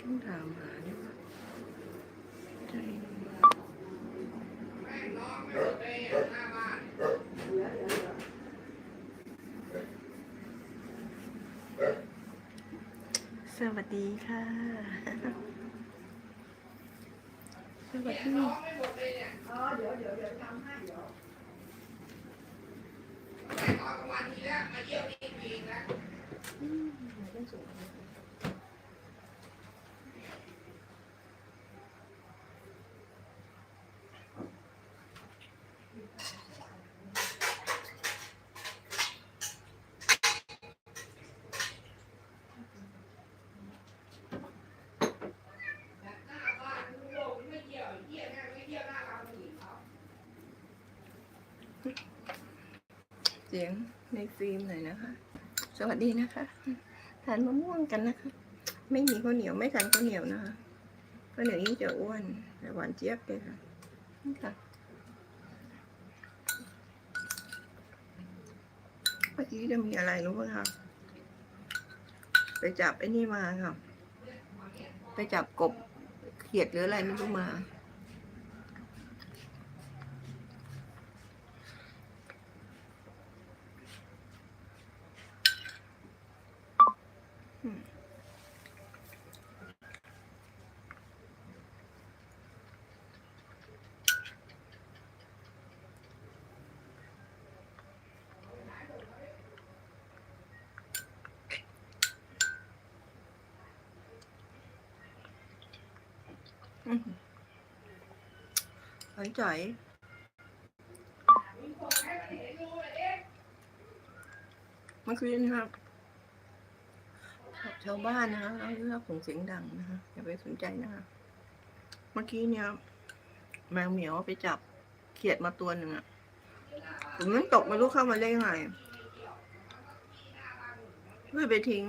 ต้องถามหาเนี่ยว่าใช่สวัสดีค่ะ สวัสดีอ๋อเดี๋ยวเดี๋ยวเดี๋ยวทำให้เดี๋ยวไปตอืมไม่สวย เสียงในฟิล์มหน่อยนะคะ สวัสดีนะคะ ทานมะม่วงกันนะคะ ไม่มีข้าวเหนียวไม่ทานข้าวเหนียวนะคะข้าวเหนียวยิ่งจะอ้วนแต่หวานเจี๊ยบเลยค่ะนี่ค่ะเมื่อกี้จะมีอะไรรู้ไหมคะไปจับไอ้นี่มาค่ะ ไปจับกบเขียดหรืออะไรไม่รู้มา อืม หอยจ่อยเมื่อคืนนะครับชาวบ้านนะคะเราเลือกส่งเสียงดังนะคะอย่าไปสนใจนะคะเมื่อกี้เนี่ยแมวเหมียวไปจับเขียดมาตัวหนึ่งอะผมมันตกไม่รู้เข้ามาได้ยังไงเพื่อไปทิ้ง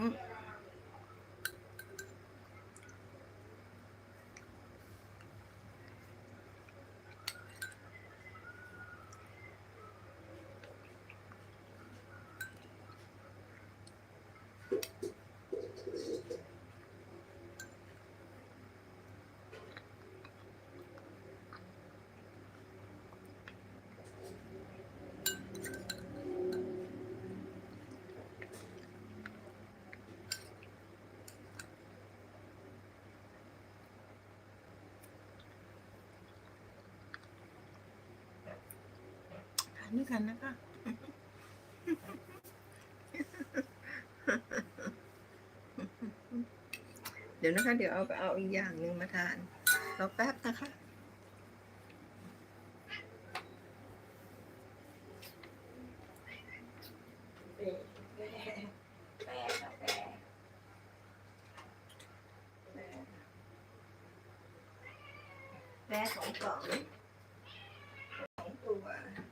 านด้วยกันนะคะเดี๋ยวนะคะ เดี๋ยวเอาไปเอาอีกอย่างหนึ่งมาทานรอแป๊บนะคะแปะแปะแปะแปะแปะสองกล่อง สองตัวอัน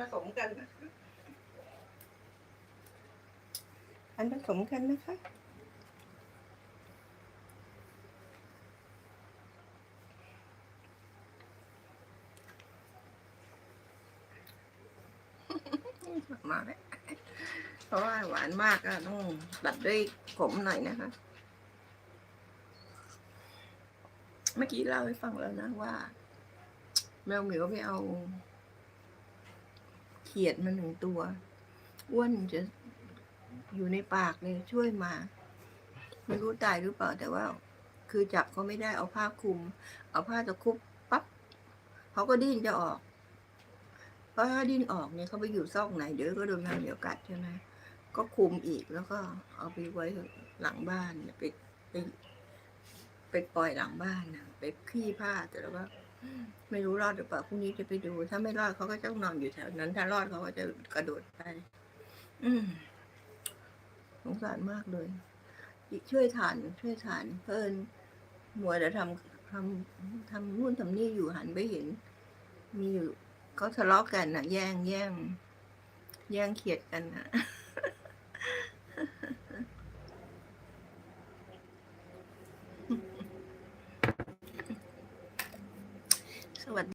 ผสมกันนะคะอันผสมกันนะคะมาแล้วเพราะว่าหวานมากก็ต้องตัดด้วยขมหน่อยนะคะ เมื่อกี้เล่าให้ฟังแล้วนะว่า แมวเหมียวไปเอาเขียดมาหนึ่งตัว อ้วนจะอยู่ในปากเลยช่วยมาไม่รู้ตายหรือเปล่าแต่ว่า คือจับเขาไม่ได้เอาผ้าคลุม เอาผ้าตะคุบปั๊บเขาก็ดิ้นจะออก เพราะถ้าดิ้นออกเนี่ยเขาไปอยู่ซอกไหนเดี๋ยวก็โดนแมวเหนียวกัดใช่ไหมก็คุมอีกแล้วก็เอาไปไว้หลังบ้านเนี่ยไปไปไปปล่อยหลังบ้านนะไปขี้ผ้าแต่แล้วว่า ไม่รู้รอดหรือเปล่าพรุ่งนี้จะไปดู ถ้าไม่รอดเขาก็จะนอนอยู่แถวนั้น ถ้ารอดเขาก็จะกระโดดไป อืมสงสารมากเลย ช่วยทาน ช่วยทาน เพิ่นมัวแต่ทำทำทำนู่นทำนี่อยู่หันไปเห็น มีอยู่เขาทะเลาะกันนะแย่งแย่งแย่งเขียดกันนะ